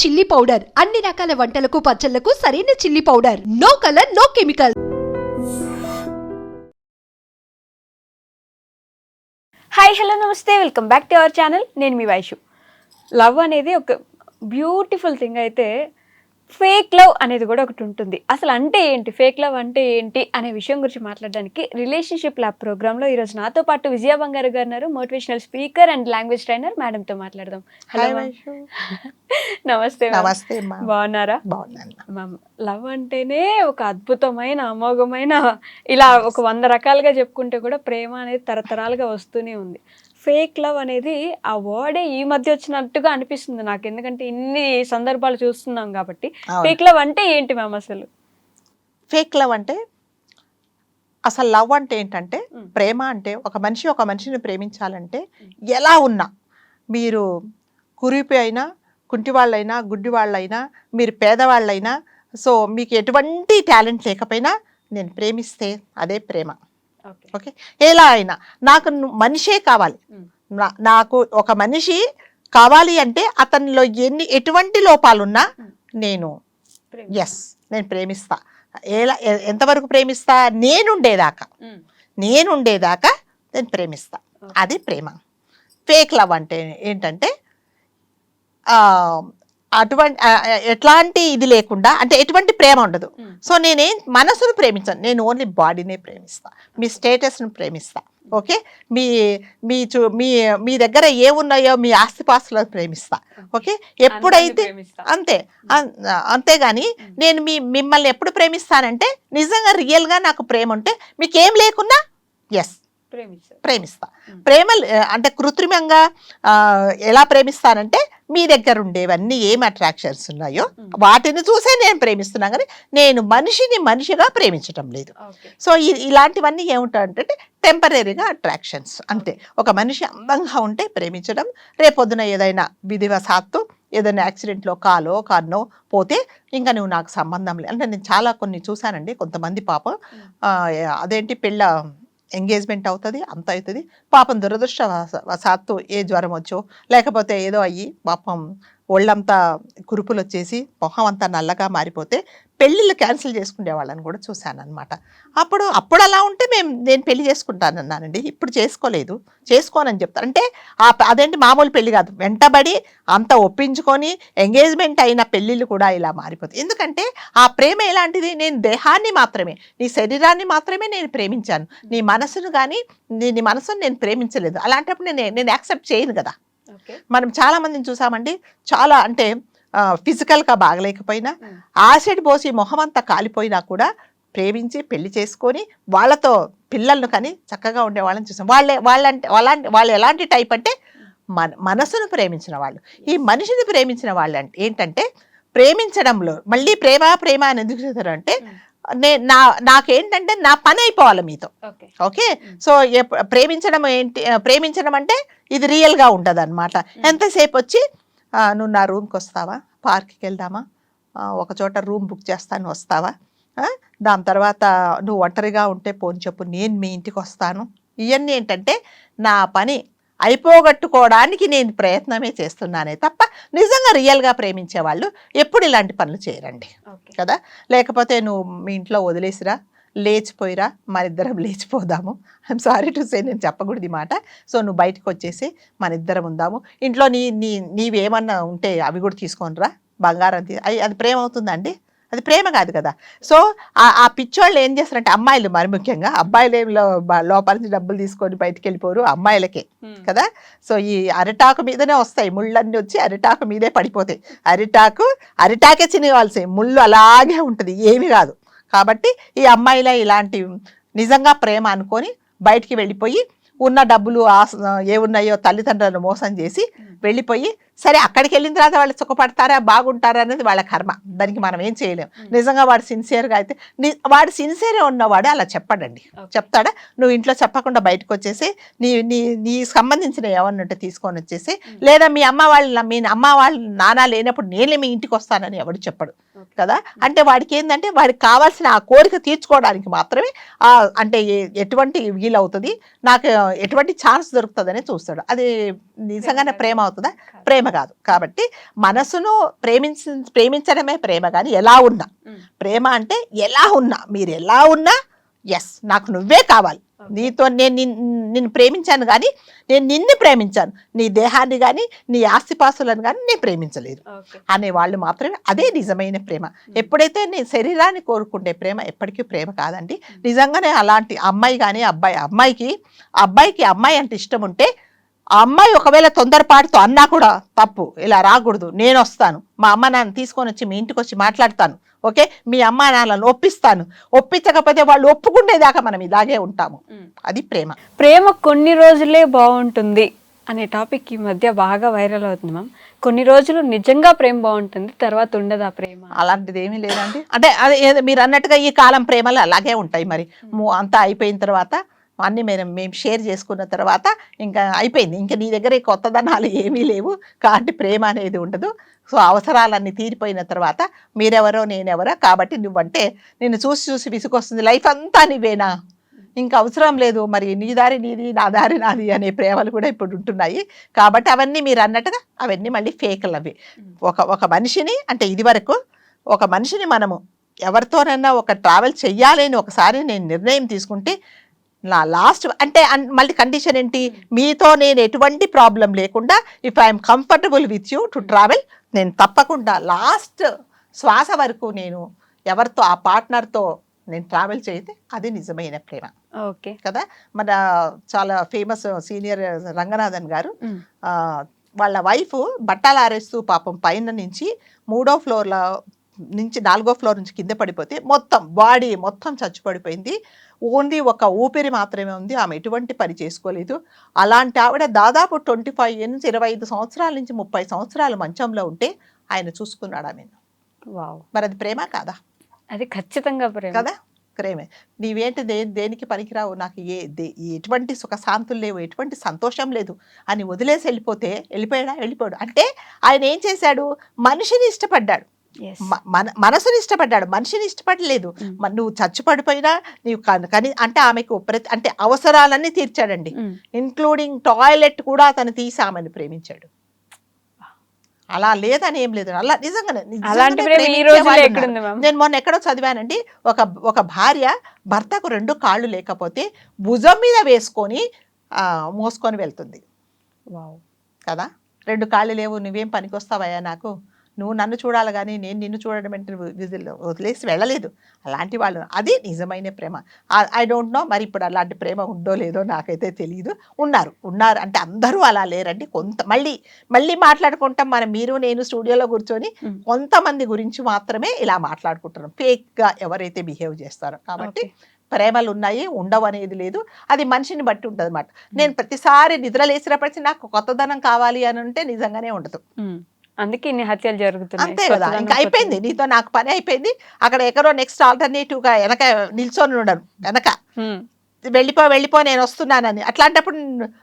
Chilli powder. అన్ని రకాల వంటలకు పచ్చళ్ళకు సరైన chilli powder. No colour no chemical. Hi hello నమస్తే. Welcome back to our channel నేను మీ వైషు. లవ్ అనేది ఒక బ్యూటిఫుల్ థింగ్ అయితే ఫేక్ లవ్ అనేది కూడా ఒకటి ఉంటుంది. అసలు అంటే ఏంటి? ఫేక్ లవ్ అంటే ఏంటి? అనే విషయం గురించి మాట్లాడడానికి రిలేషన్షిప్ ల్యాబ్ ప్రోగ్రాంలో ఈరోజు నాతో పాటు విజయ బంగారు గారు ఉన్నారు. Motivational speaker and language trainer మేడంతో మాట్లాడదాం. హలో. నమస్తే. నమస్తే బాగున్నారా? బాగున్నాను లవ్ అంటేనే ఒక అద్భుతమైన అమోఘమైన ఇలా ఒక వంద రకాలుగా చెప్పుకుంటే కూడా ప్రేమ అనేది తరతరాలుగా వస్తూనే ఉంది. ఫేక్ లవ్ అనేది ఆ వర్డే ఈ మధ్య వచ్చినట్టుగా అనిపిస్తుంది నాకు. ఎందుకంటే ఇన్ని సందర్భాలు చూస్తున్నాం కాబట్టి. ఫేక్ లవ్ అంటే ఏంటి మ్యామ్ అసలు? ఫేక్ లవ్ అంటే అసలు లవ్ అంటే ఏంటంటే. ప్రేమ అంటే ఒక మనిషి ఒక మనిషిని ప్రేమించాలంటే ఎలా ఉన్నా మీరు కురిపి అయినా కుంటి వాళ్ళైనా గుడ్డి వాళ్ళైనా మీరు పేదవాళ్ళైనా సో మీకు ఎటువంటి టాలెంట్ లేకపోయినా నేను ప్రేమిస్తే అదే ప్రేమ. ఓకే. ఎలా అయినా నాకు మనిషే కావాలి. నాకు ఒక మనిషి కావాలి అంటే అతనిలో ఎన్ని ఎటువంటి లోపాలున్నా. నేను ఎస్ నేను ప్రేమిస్తా. ఎలా ఎంతవరకు ప్రేమిస్తా? నేనుండేదాకా. నేనుండేదాకా నేను ప్రేమిస్తా. అది ప్రేమ. ఫేక్ లవ్ అంటే ఏంటంటే అటువంటి ఎట్లాంటి ఇది లేకుండా అంటే ఎటువంటి ప్రేమ ఉండదు. సో నేనేం మనసును ప్రేమించాను. నేను ఓన్లీ బాడీనే ప్రేమిస్తా. మీ స్టేటస్ను ప్రేమిస్తా. ఓకే? మీ మీ చూ మీ మీ దగ్గర ఏమున్నాయో మీ ఆస్తిపాస్తులను ప్రేమిస్తా. ఓకే? ఎప్పుడైతే అంతే. అంతేగాని నేను మీ మిమ్మల్ని ఎప్పుడు ప్రేమిస్తానంటే నిజంగా రియల్గా నాకు ప్రేమ ఉంటే మీకు లేకున్నా ఎస్ ప్రేమిస్తా. ప్రేమ అంటే కృత్రిమంగా ఎలా ప్రేమిస్తానంటే మీ దగ్గర ఉండేవన్నీ ఏం అట్రాక్షన్స్ ఉన్నాయో. వాటిని చూసే నేను ప్రేమిస్తున్నా కానీ నేను మనిషిని మనిషిగా ప్రేమించటం లేదు. సో ఇలాంటివన్నీ ఏముంటాయంటే టెంపరీగా అట్రాక్షన్స్ అంతే. ఒక మనిషి అందంగా ఉంటే ప్రేమించడం రేపొద్దున ఏదైనా విధివశాత్తు ఏదైనా యాక్సిడెంట్లో కాలో కన్నో పోతే ఇంకా నువ్వు నాకు సంబంధం లేదు అంటే నేను చాలా కొన్ని చూశానండి కొంతమంది పాప అదేంటి పెళ్ళ ఎంగేజ్మెంట్ అవుతుంది అంత అవుతుంది. పాపం దురదృష్టవశాత్తు ఏ జ్వరం వచ్చో లేకపోతే ఏదో అయ్యి పాపం ఒళ్ళంతా కురుపులు వచ్చేసి మొహం అంతా నల్లగా మారిపోతే పెళ్ళిళ్ళు క్యాన్సిల్ చేసుకునే వాళ్ళని కూడా చూశాను అనమాట అప్పుడు అప్పుడు అలా ఉంటే మేము నేను పెళ్ళి చేసుకుంటానన్నానండి. ఇప్పుడు చేసుకోలేదు. చేసుకోనని చెప్తాను అంటే ఆ అదేంటి మామూలు పెళ్ళి కాదు. వెంటబడి అంత ఒప్పించుకొని ఎంగేజ్మెంట్ అయిన పెళ్ళిళ్ళు కూడా ఇలా మారిపోతాయి. ఎందుకంటే ఆ ప్రేమ ఎలాంటిది? నేను దేహాన్ని మాత్రమే నీ శరీరాన్ని మాత్రమే నేను ప్రేమించాను. నీ మనసును కానీ నీ నీ మనసును నేను ప్రేమించలేదు. అలాంటప్పుడు నేను నేను యాక్సెప్ట్ చేయను కదా. మనం చాలా మందిని చూసామండి. చాలా అంటే ఫిజికల్గా బాగలేకపోయినా. యాసిడ్ పోసి మొహం అంతా కాలిపోయినా కూడా ప్రేమించి పెళ్ళి చేసుకొని వాళ్ళతో పిల్లలను కానీ చక్కగా ఉండే వాళ్ళని చూసాం. వాళ్ళే వాళ్ళంటే వాళ్ళంటే వాళ్ళు ఎలాంటి టైప్ అంటే మన మనసును ప్రేమించిన వాళ్ళు. ఈ మనిషిని ప్రేమించిన వాళ్ళు అంటే ఏంటంటే ప్రేమించడంలో మళ్ళీ ప్రేమ ప్రేమ అని ఎందుకు చెప్తారు అంటే నే నా నాకేంటంటే నా పని అయిపోవాలి మీతో. ఓకే. సో ప్రేమించడం ఏంటి ప్రేమించడం అంటే ఇది రియల్గా ఉంటుంది అనమాట ఎంతసేపు వచ్చి నువ్వు నా రూమ్కి వస్తావా? పార్క్కి వెళ్దామా? ఒక చోట రూమ్ బుక్ చేస్తాను వస్తావా? దాని తర్వాత నువ్వు ఒంటరిగా ఉంటే పోని చెప్పు నేను మీ ఇంటికి వస్తాను. ఇవన్నీ ఏంటంటే నా పని అయిపోగొట్టుకోవడానికి నేను ప్రయత్నమే చేస్తున్నానే తప్ప నిజంగా రియల్గా ప్రేమించే వాళ్ళు ఎప్పుడు ఇలాంటి పనులు చేయరండి. కదా? లేకపోతే నువ్వు మీ ఇంట్లో వదిలేసిరా? లేచిపోయిరా మన ఇద్దరం లేచిపోదాము. ఐఎమ్ సారీ టు సే నేను చెప్పకూడదు మాట. సో నువ్వు బయటకు వచ్చేసి మన ఇద్దరం ఉందాము. ఇంట్లో నీ నీ నీవేమన్నా ఉంటే అవి కూడా తీసుకొనిరా. బంగారం తీ అది ప్రేమ అవుతుందండి? అది ప్రేమ కాదు కదా. సో ఆ పిచ్చోళ్ళు ఏం చేస్తారంటే అమ్మాయిలు మరి ముఖ్యంగా అబ్బాయిలు ఏం లోపల నుంచి డబ్బులు తీసుకొని బయటికి వెళ్ళిపోరు అమ్మాయిలకే కదా? సో ఈ అరిటాకు మీదనే వస్తాయి ముళ్ళన్నీ వచ్చి అరిటాకు మీదే పడిపోతాయి. అరిటాకు అరిటాకే చినగాల్సి ముళ్ళు అలాగే ఉంటుంది ఏమి కాదు. కాబట్టి ఈ అమ్మాయిల ఇలాంటి నిజంగా ప్రేమ అనుకొని బయటికి వెళ్ళిపోయి ఉన్న డబ్బులు ఆస ఉన్నాయో తల్లిదండ్రులను మోసం చేసి వెళ్ళిపోయి సరే అక్కడికి వెళ్ళిన తర్వాత వాళ్ళు సుఖపడతారా బాగుంటారా అనేది వాళ్ళ కర్మ. దానికి మనం ఏం చేయలేం. నిజంగా వాడు సిన్సియర్గా అయితే వాడు సిన్సియర్ ఉన్నవాడు అలా చెప్పడండి. చెప్తాడా? నువ్వు ఇంట్లో చెప్పకుండా బయటకు వచ్చేసి నీ నీ నీ సంబంధించిన ఏమన్నట్టు తీసుకొని వచ్చేసి లేదా మీ అమ్మ వాళ్ళ మీ అమ్మ వాళ్ళ నాన్న లేనప్పుడు నేనే మీ ఇంటికి వస్తానని ఎవడు చెప్పడు. కదా? అంటే వాడికి ఏంటంటే వాడికి కావాల్సిన ఆ కోరిక తీర్చుకోవడానికి మాత్రమే ఆ అంటే ఎటువంటి వీలవుతుంది నాకు ఎటువంటి ఛాన్స్ దొరుకుతుందని చూస్తాడు. అది నిజంగానే ప్రేమ అవుతుందా? ప్రేమ. ప్రేమ కాదు. కాబట్టి మనసును ప్రేమించ ప్రేమించడమే ప్రేమ కానీ ఎలా ఉన్నా. ప్రేమ అంటే ఎలా ఉన్నా మీరు ఎలా ఉన్నా ఎస్ నాకు నువ్వే కావాలి. నీతో నేను నిన్- నిన్ను ప్రేమించాను కానీ నేను నిన్ను ప్రేమించాను. నీ దేహాన్ని కానీ నీ ఆస్తిపాస్తులను కానీ నేను ప్రేమించలేదు. అనే వాళ్ళు మాత్రమే అదే నిజమైన ప్రేమ. ఎప్పుడైతే నేను శరీరాన్ని కోరుకుంటే ప్రేమ ఎప్పటికీ ప్రేమ కాదండి. నిజంగానే అలాంటి అమ్మాయి కానీ అబ్బాయి అమ్మాయికి అబ్బాయికి అమ్మాయి అంటే ఇష్టం ఉంటే ఆ అమ్మాయి ఒకవేళ తొందరపాటుతో అన్నా కూడా తప్పు ఇలా రాకూడదు నేను వస్తాను. మా అమ్మ నాన్న తీసుకొని వచ్చి మీ ఇంటికి వచ్చి మాట్లాడతాను ఓకే? మీ అమ్మ నాన్నలను ఒప్పిస్తాను. ఒప్పించకపోతే వాళ్ళు ఒప్పుకునేదాకా మనం ఇలాగే ఉంటాము. అది ప్రేమ. ప్రేమ కొన్ని రోజులే బాగుంటుంది అనే టాపిక్ ఈ మధ్య బాగా వైరల్ అవుతుంది మ్యామ్. కొన్ని రోజులు నిజంగా ప్రేమ బాగుంటుంది తర్వాత ఉండదు ఆ ప్రేమ. అలాంటిది ఏమీ లేదండి. అంటే అది మీరు అన్నట్టుగా ఈ కాలం ప్రేమలు అలాగే ఉంటాయి మరి. ము- అంతా అయిపోయిన తర్వాత అన్ని మేము మేము షేర్ చేసుకున్న తర్వాత ఇంకా అయిపోయింది. ఇంకా నీ దగ్గర కొత్తదనాలు ఏమీ లేవు. కాబట్టి ప్రేమ అనేది ఉండదు. సో అవసరాలన్నీ తీరిపోయిన తర్వాత మీరెవరో నేనెవరో కాబట్టి నువ్వంటే నిన్ను చూసి చూసి విసుకొస్తుంది లైఫ్ అంతా నీవేనా ఇంకా అవసరం లేదు. మరి నీ దారి నీది నా దారి నాది అనే ప్రేమలు కూడా ఇప్పుడు ఉంటున్నాయి. కాబట్టి అవన్నీ మీరు అన్నట్టుగా అవన్నీ మళ్ళీ ఫేకలు అవి ఒక ఒక మనిషిని అంటే ఇది వరకు ఒక మనిషిని మనము ఎవరితోనైనా ఒక ట్రావెల్ చెయ్యాలి ఒకసారి నేను నిర్ణయం తీసుకుంటే నా లాస్ట్ అంటే మళ్ళీ కండిషన్ ఏంటి? మీతో నేను ఎటువంటి ప్రాబ్లం లేకుండా if I'm comfortable with you to travel నేను తప్పకుండా లాస్ట్ శ్వాస వరకు నేను ఎవరితో ఆ పార్ట్నర్తో నేను ట్రావెల్ చేస్తే అది నిజమైన ప్రేమ. ఓకే. కదా? మన చాలా ఫేమస్ సీనియర్ రంగనాథన్ గారు ఆ, వాళ్ళ వైఫ్ బట్టలు ఆరేస్తూ పాపం పైన నుంచి మూడో ఫ్లోర్లో నుంచి నాలుగో ఫ్లోర్ నుంచి కింద పడిపోతే మొత్తం బాడీ మొత్తం చచ్చిపడిపోయింది. ఓన్లీ ఒక ఊపిరి మాత్రమే ఉంది. ఆమె ఎటువంటి పని చేసుకోలేదు. అలాంటి ఆవిడ దాదాపు ట్వంటీ ఫైవ్ నుంచి ఇరవై ఐదు సంవత్సరాల నుంచి ముప్పై సంవత్సరాలు మంచంలో ఉంటే ఆయన చూసుకున్నాడు ఆమె వావ్. మరి అది ప్రేమ కాదా? అది ఖచ్చితంగా ప్రేమ. కదా? ప్రేమే. నీవేంటి దే దేనికి పనికిరావు? నాకు ఏ దే- ఎటువంటి సుఖశాంతులు లేవు ఎటువంటి సంతోషం లేదు అని వదిలేసి వెళ్ళిపోతే వెళ్ళిపోయాడా? వెళ్ళిపోయాడు. అంటే ఆయన ఏం చేశాడు? మనిషిని ఇష్టపడ్డాడు. మన మనసుని ఇష్టపడ్డాడు. మనిషిని ఇష్టపడలేదు. Mm. నువ్వు చచ్చిపడిపోయినా నీవు కన్- అంటే ఆమెకు ప్రతి అంటే అవసరాలన్నీ తీర్చాడండి. Mm. ఇంక్లూడింగ్ టాయిలెట్ కూడా అతను తీసి ఆమెను ప్రేమించాడు. అలా లేదని ఏం లేదు. అలా నిజంగానే నేను మొన్న ఎక్కడో చదివానండి. ఒక ఒక భార్య భర్తకు రెండు కాళ్ళు లేకపోతే భుజం మీద వేసుకొని ఆ, మోసుకొని వెళ్తుంది. వావ్. కదా? రెండు కాళ్ళు లేవు. నువ్వేం పనికొస్తావయ్యా నాకు? నువ్వు నన్ను చూడాలి కానీ నేను నిన్ను చూడడం అంటే విజిల్ వదిలేసి వెళ్ళలేదు. అలాంటి వాళ్ళు. అది నిజమైన ప్రేమ. ఐ డోంట్ నో మరి ఇప్పుడు అలాంటి ప్రేమ ఉందో లేదో నాకైతే తెలియదు ఉన్నారు. ఉన్నారు అంటే అందరూ అలా లేరండి. కొంత మళ్ళీ మళ్ళీ మాట్లాడుకుంటాం. మనం మీరు నేను స్టూడియోలో కూర్చొని. కొంతమంది గురించి మాత్రమే ఇలా మాట్లాడుకుంటున్నాం. ఫేక్గా ఎవరైతే బిహేవ్ చేస్తారో. కాబట్టి. ప్రేమలు ఉన్నాయి ఉండవు అనేది లేదు. అది మనిషిని బట్టి ఉంటుంది అనమాట నేను ప్రతిసారి నిద్ర లేచినప్పటి నాకు కొత్తదనం కావాలి అని అంటే నిజంగానే ఉండదు. అందుకే ఇన్ని హత్యలు జరుగుతున్నాయి. అంతే కదా ఇంకా అయిపోయింది. నీతో నాకు పని అయిపోయింది. అక్కడ ఎక్కడో నెక్స్ట్ ఆల్టర్నేటివ్గా వెనక నిల్చొని ఉండను. వెనక. వెళ్ళిపో వెళ్ళిపో నేను వస్తున్నానని. అట్లాంటప్పుడు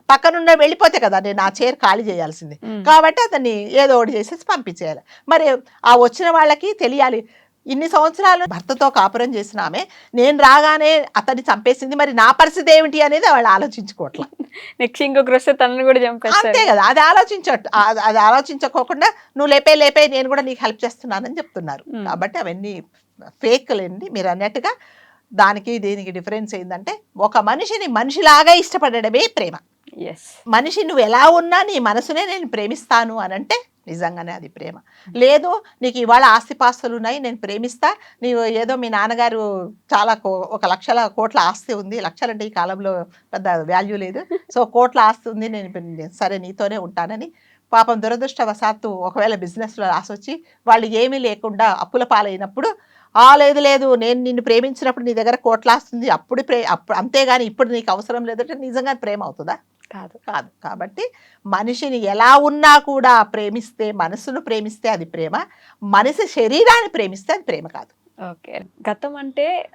పక్కనున్న వెళ్ళిపోతే కదా నేను ఆ చైర్ ఖాళీ చేయాల్సింది. కాబట్టి అతన్ని ఏదో ఒకటి చేసేసి పంపించేయాలి. మరి ఆ వచ్చిన వాళ్ళకి తెలియాలి. ఇన్ని సంవత్సరాలు భర్తతో కాపురం చేసిన ఆమె నేను రాగానే అతన్ని చంపేసింది మరి నా పరిస్థితి ఏమిటి అనేది వాళ్ళు ఆలోచించుకోవట్ల. నెక్స్ట్ ఇంకొకరు వస్తే తనని కూడా చంపేస్తారు అంతే కదా అది ఆలోచించ అది ఆలోచించకోకుండా నువ్వు లేపే లేపే నేను కూడా నీకు హెల్ప్ చేస్తున్నానని చెప్తున్నారు. కాబట్టి అవన్నీ ఫేక్లేండి మీరు అన్నట్టుగా దానికి దీనికి డిఫరెన్స్ ఏంటంటే ఒక మనిషిని మనిషిలాగా ఇష్టపడడమే ప్రేమ. మనిషి నువ్వు ఎలా ఉన్నా నీ మనసునే నేను ప్రేమిస్తాను అని అంటే నిజంగానే అది ప్రేమ. లేదు నీకు ఇవాళ ఆస్తిపాస్తులు ఉన్నాయి నేను ప్రేమిస్తా నీవు ఏదో మీ నాన్నగారు చాలా కో- ఒక లక్షల కోట్ల ఆస్తి ఉంది లక్షలంటే ఈ కాలంలో పెద్ద వాల్యూ లేదు. సో కోట్ల ఆస్తి ఉంది నేను సరే నీతోనే ఉంటానని పాపం దురదృష్టవశాత్తు ఒకవేళ బిజినెస్లో రాసొచ్చి వాళ్ళు ఏమీ లేకుండా అప్పుల పాలైనప్పుడు ఆ లేదు లేదు నేను నిన్ను ప్రేమించినప్పుడు నీ దగ్గర కోట్ల ఆస్తి ఉంది అప్పుడు ప్రే అప్పుడు అంతేగాని ఇప్పుడు నీకు అవసరం లేదంటే నిజంగా ప్రేమ అవుతుందా? కాదు. కాదు. కాబట్టి మనిషిని ఎలా ఉన్నా కూడా ప్రేమిస్తే మనసును ప్రేమిస్తే అది ప్రేమ. మనిషి శరీరాన్ని ప్రేమిస్తే అది ప్రేమ కాదు. ఓకే. గతం అంటే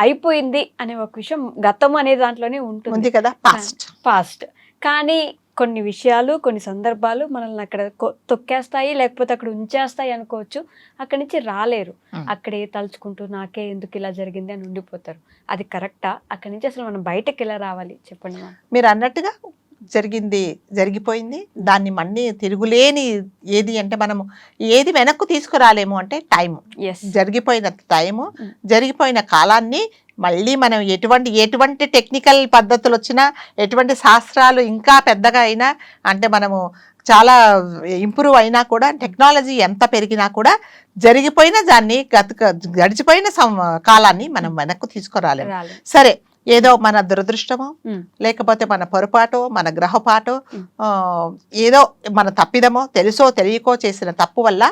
అయిపోయింది అనే ఒక విషయం గతం అనే దాంట్లోనే ఉంటుంది. ఉంది కదా? పాస్ట్ పాస్ట్ కానీ కొన్ని విషయాలు కొన్ని సందర్భాలు మనల్ని అక్కడ తొక్కేస్తాయి లేకపోతే అక్కడ ఉంచేస్తాయి అనుకోవచ్చు. అక్కడి నుంచి రాలేరు. అక్కడే తలుచుకుంటూ నాకే ఎందుకు ఇలా జరిగింది అని ఉండిపోతారు. అది కరెక్టా? అక్కడి నుంచి అసలు మనం బయటకు ఎలా రావాలి? చెప్పండి మీరు అన్నట్టుగా జరిగింది జరిగిపోయింది. దాన్ని మళ్ళీ తిరుగులేని ఏది అంటే మనము ఏది వెనక్కు తీసుకురాలేము అంటే టైం ఎస్ జరిగిపోయిన టైము Mm. జరిగిపోయిన కాలాన్ని మళ్ళీ మనం ఎటువంటి ఎటువంటి టెక్నికల్ పద్ధతులు వచ్చినా ఎటువంటి శాస్త్రాలు ఇంకా పెద్దగా అయినా అంటే మనము చాలా ఇంప్రూవ్ అయినా కూడా టెక్నాలజీ ఎంత పెరిగినా కూడా జరిగిపోయిన దాన్ని గత గడిచిపోయిన సం- కాలాన్ని మనం వెనక్కు తీసుకురాలేము. సరే ఏదో మన దురదృష్టమో. లేకపోతే మన పొరపాటో మన గ్రహపాటో ఏదో మన తప్పిదమో తెలుసో తెలియకో చేసిన తప్పు వల్ల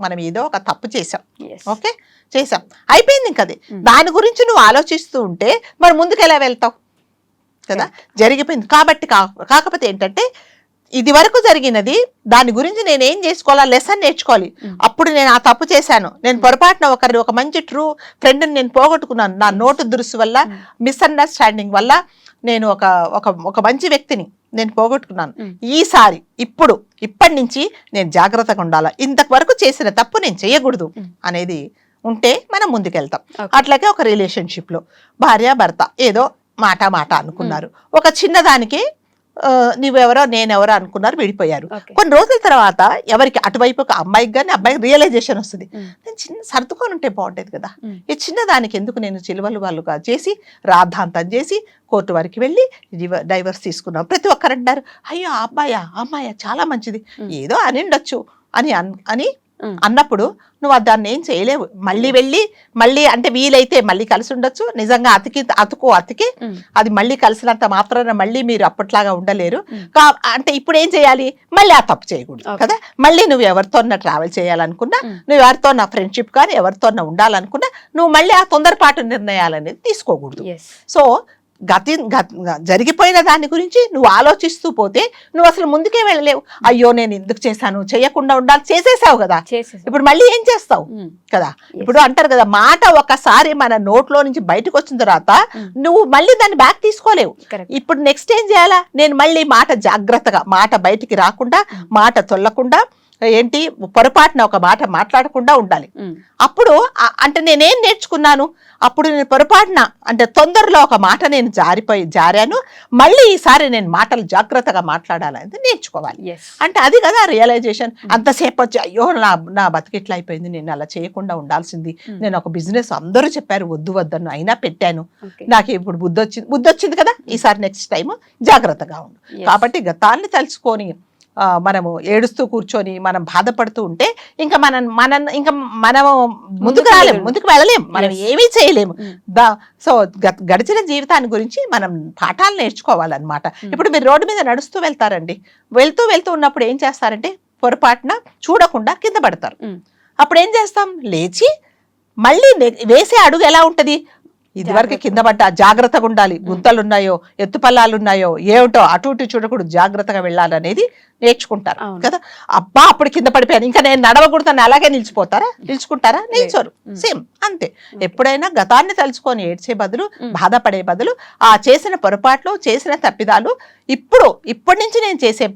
మనం ఏదో ఒక తప్పు చేసాం ఓకే? చేసాం అయిపోయింది ఇంక అది Mm. దాని గురించి నువ్వు ఆలోచిస్తూ ఉంటే మరి ముందుకు ఎలా వెళ్తావు? కదా? జరిగిపోయింది. కాబట్టి కా- కాకపోతే ఏంటంటే ఇది వరకు జరిగినది దాని గురించి నేను ఏం చేసుకోవాలా లెసన్ నేర్చుకోవాలి. అప్పుడు నేను ఆ తప్పు చేశాను నేను పొరపాటున ఒకరి ఒక మంచి ట్రూ ఫ్రెండ్ని నేను పోగొట్టుకున్నాను నా నోటు దురుసు వల్ల. మిస్అండర్స్టాండింగ్ వల్ల నేను ఒక ఒక ఒక మంచి వ్యక్తిని నేను పోగొట్టుకున్నాను. ఈసారి ఇప్పుడు ఇప్పటి నుంచి నేను జాగ్రత్తగా ఉండాలా ఇంతవరకు చేసిన తప్పు నేను చేయకూడదు. అనేది ఉంటే మనం ముందుకెళ్తాం. అట్లాగే ఒక రిలేషన్షిప్లో భార్య భర్త ఏదో మాట మాట అనుకున్నారు ఒక చిన్నదానికి నువ్వెవరో నేనెవరో అనుకున్నారు విడిపోయారు కొన్ని రోజుల తర్వాత ఎవరికి అటువైపు ఒక అమ్మాయికి కానీ అబ్బాయికి రియలైజేషన్ వస్తుంది. నేను చిన్న సర్దుకొని ఉంటే బాగుండేది కదా. ఈ చిన్నదానికి ఎందుకు నేను చిలువలు వాళ్ళుగా చేసి రాద్ధాంతం చేసి కోర్టు వరకు వెళ్ళి డివ- డైవర్స్ తీసుకున్నాం ప్రతి ఒక్కరు అంటారు అయ్యో అబ్బాయా అమ్మాయా చాలా మంచిది. ఏదో అని ఉండొచ్చు అని అన్-. అన్నప్పుడు నువ్వు ఆ దాన్ని ఏం చేయలేవు మళ్ళీ వెళ్ళి మళ్ళీ అంటే వీలైతే మళ్ళీ కలిసి ఉండొచ్చు నిజంగా అతికి అతుకు అతికి. అది మళ్ళీ కలిసినంత మాత్రాన మళ్ళీ మీరు అప్పట్లాగా ఉండలేరు. కా అంటే ఇప్పుడు ఏం చేయాలి మళ్ళీ ఆ తప్పు చేయకూడదు. కదా మళ్ళీ నువ్వు ఎవరితో ట్రావెల్ చేయాలనుకున్నా. నువ్వు ఎవరితో నా ఫ్రెండ్షిప్ కానీ ఎవరితో ఉండాలనుకున్నా నువ్వు మళ్ళీ ఆ తొందరపాటు నిర్ణయాలు అనేది తీసుకోకూడదు సో గతి గత- జరిగిపోయిన దాని గురించి నువ్వు ఆలోచిస్తూ పోతే నువ్వు అసలు ముందుకే వెళ్ళలేవు. అయ్యో నేను ఎందుకు చేశాను? చేయకుండా ఉండాలి. చేసేసావు కదా. ఇప్పుడు మళ్ళీ ఏం చేస్తావు. కదా. ఇప్పుడు అంటారు కదా మాట ఒకసారి మన నోట్లో నుంచి బయటకు వచ్చిన తర్వాత. నువ్వు మళ్ళీ దాన్ని బ్యాక్ తీసుకోలేవు. ఇప్పుడు నెక్స్ట్ ఏం చేయాలా? నేను మళ్ళీ మాట జాగ్రత్తగా మాట బయటికి రాకుండా. మాట తొల్లకుండా ఏంటి? పొరపాటున ఒక మాట మాట్లాడకుండా ఉండాలి. అప్పుడు అంటే నేనేం నేర్చుకున్నాను? అప్పుడు నేను పొరపాటున అంటే తొందరలో ఒక మాట నేను జారిపోయి జారాను. మళ్ళీ ఈసారి నేను మాటలు జాగ్రత్తగా మాట్లాడాలని నేర్చుకోవాలి. అంటే అది కదా రియలైజేషన్ అంతసేపు వచ్చి అయ్యో నా నా బతికిట్లా అయిపోయింది. నేను అలా చేయకుండా ఉండాల్సింది. నేను ఒక బిజినెస్ అందరూ చెప్పారు వద్దు వద్దను అయినా పెట్టాను. నాకు ఇప్పుడు బుద్ధి వచ్చింది బుద్ధి వచ్చింది కదా ఈసారి నెక్స్ట్ టైం జాగ్రత్తగా ఉండు. కాబట్టి గతాన్ని తలుచుకొని మనము ఏడుస్తూ కూర్చొని మనం బాధపడుతూ ఉంటే ఇంకా మనం మన ఇంకా మనము ముందుకు రాలేము. ముందుకు వెళ్ళలేము మనం. ఏమీ చేయలేము Mm. సో గడిచిన జీవితాన్ని గురించి మనం పాఠాలు నేర్చుకోవాలన్నమాట Mm. ఇప్పుడు మీరు రోడ్డు మీద నడుస్తూ వెళ్తారండి వెళ్తూ వెళ్తూ ఉన్నప్పుడు ఏం చేస్తారంటే పొరపాటున చూడకుండా కింద పడతారు Mm. అప్పుడు ఏం చేస్తాం లేచి మళ్ళీ వేసే అడుగు ఎలా ఉంటది ఇదివరకు. కింద పడ్డ జాగ్రత్తగా ఉండాలి గుంతలు ఉన్నాయో ఎత్తుపల్లాలు ఉన్నాయో ఏమిటో అటు ఇటు చూడకూడదు జాగ్రత్తగా వెళ్ళాలనేది నేర్చుకుంటారు. కదా అబ్బా అప్పుడు కింద పడిపోయాను ఇంకా నేను నడవకూడదని అలాగే నిలిచిపోతారా నిలుచుకుంటారా నిల్చోరు. సేమ్ అంతే ఎప్పుడైనా గతాన్ని తలుచుకొని ఏడ్చే బదులు. బాధపడే బదులు ఆ చేసిన పొరపాట్లు చేసిన తప్పిదాలు ఇప్పుడు ఇప్పటి నుంచి నేను చేసే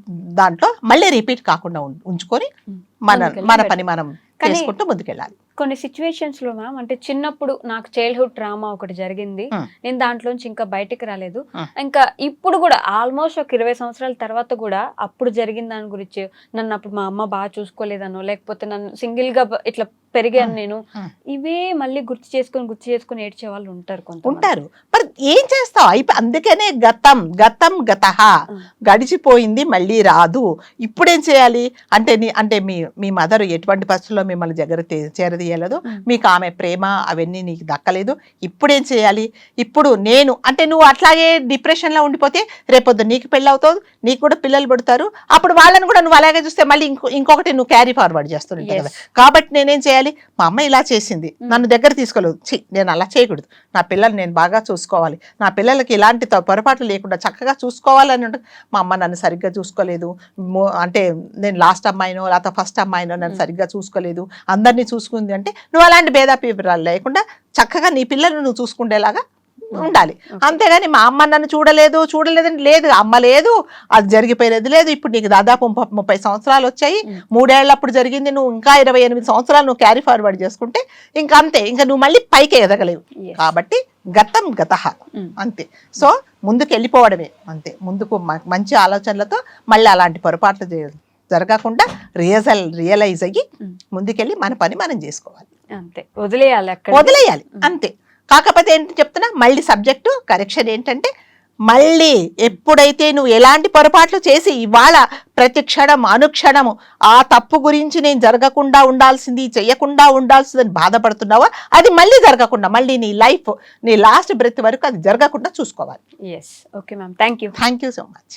దాంట్లో మళ్ళీ రిపీట్ కాకుండా ఉంచుకొని. మన మన. పని మనం చేసుకుంటూ ముందుకెళ్ళాలి కొన్ని సిచ్యువేషన్స్లో మ్యామ్ అంటే చిన్నప్పుడు నాకు చైల్డ్హుడ్ డ్రామా ఒకటి జరిగింది. నేను దాంట్లోంచి ఇంకా బయటికి రాలేదు. ఇంకా ఇప్పుడు కూడా ఆల్మోస్ట్ ఒక ఇరవై సంవత్సరాల తర్వాత కూడా అప్పుడు జరిగిన దాని గురించి నన్ను అప్పుడు మా అమ్మ బాగా చూసుకోలేదనో లేకపోతే నన్ను సింగిల్గా ఇట్లా పెరిగాను. నేను. ఇవే మళ్ళీ గుర్తు చేసుకొని గుర్తు చేసుకొని ఏడ్చే వాళ్ళు ఉంటారు కొంత ఉంటారు మరి ఏం చేస్తావు అయిపో అందుకనే గతం గతం గత. గడిచిపోయింది మళ్ళీ రాదు ఇప్పుడేం చేయాలి అంటే అంటే మీ మీ మదర్ ఎటువంటి పరిస్థితుల్లో మిమ్మల్ని దగ్గర చేరదీయలేదు. మీకు ఆమె ప్రేమ అవన్నీ నీకు దక్కలేదు. ఇప్పుడేం చేయాలి? ఇప్పుడు నేను అంటే నువ్వు అట్లాగే డిప్రెషన్లో ఉండిపోతే రేపొద్దు నీకు పెళ్ళి అవుతుంది నీకు కూడా పిల్లలు పుడతారు. అప్పుడు వాళ్ళని కూడా నువ్వు అలాగే చూస్తే మళ్ళీ ఇంకో ఇంకొకటి నువ్వు క్యారీ ఫార్వర్డ్ చేస్తుంటావు కదా. కాబట్టి నేనేం చేయాలి? మా అమ్మ ఇలా చేసింది. నన్ను దగ్గర తీసుకోలేదు. ఛీ నేను అలా చేయకూడదు. నా పిల్లల్ని నేను బాగా చూసుకోవాలి. నా పిల్లలకి ఇలాంటి పొరపాట్లు లేకుండా చక్కగా చూసుకోవాలని మా అమ్మ నన్ను సరిగ్గా చూసుకోలేదు. అంటే నేను లాస్ట్ అమ్మాయినో లేకపోతే ఫస్ట్ అమ్మాయినో నన్ను. సరిగ్గా చూసుకోలేదు. అందరినీ చూసుకుంది అంటే నువ్వు అలాంటి భేదాభిప్రాయాలు లేకుండా చక్కగా నీ పిల్లల్ని నువ్వు చూసుకునేలాగా ఉండాలి. అంతేగాని మా అమ్మ నన్ను చూడలేదు చూడలేదని లేదు అమ్మ లేదు అది జరిగిపోయేది లేదు. ఇప్పుడు నీకు దాదాపు ముప్ప- సంవత్సరాలు వచ్చాయి. మూడేళ్ళప్పుడు జరిగింది నువ్వు ఇంకా ఇరవై ఎనిమిది సంవత్సరాలు నువ్వు క్యారీ ఫార్వర్డ్ చేసుకుంటే ఇంకా అంతే. ఇంకా నువ్వు మళ్ళీ పైకి ఎదగలేవు. కాబట్టి గతం గత. అంతే. సో ముందుకు వెళ్ళిపోవడమే అంతే. ముందుకు మంచి ఆలోచనలతో మళ్ళీ అలాంటి పొరపాట్లు జే- జరగకుండా రియజల్ రియలైజ్ అయ్యి. ముందుకెళ్ళి మన పని మనం చేసుకోవాలి. అంతే. వదిలేయాలి వదిలేయాలి. అంతే. కాకపోతే ఏంటి చెప్తున్నా మళ్ళీ సబ్జెక్టు కరెక్షన్ ఏంటంటే మళ్ళీ ఎప్పుడైతే నువ్వు ఎలాంటి పొరపాట్లు చేసి ఇవాళ ప్రతి క్షణం అనుక్షణము ఆ తప్పు గురించి నేను జరగకుండా ఉండాల్సింది చెయ్యకుండా ఉండాల్సిందని బాధపడుతున్నావా? అది మళ్ళీ జరగకుండా మళ్ళీ నీ లైఫ్ నీ లాస్ట్ బ్రెత్ వరకు అది జరగకుండా చూసుకోవాలి. Yes okay ma'am thank you thank you so much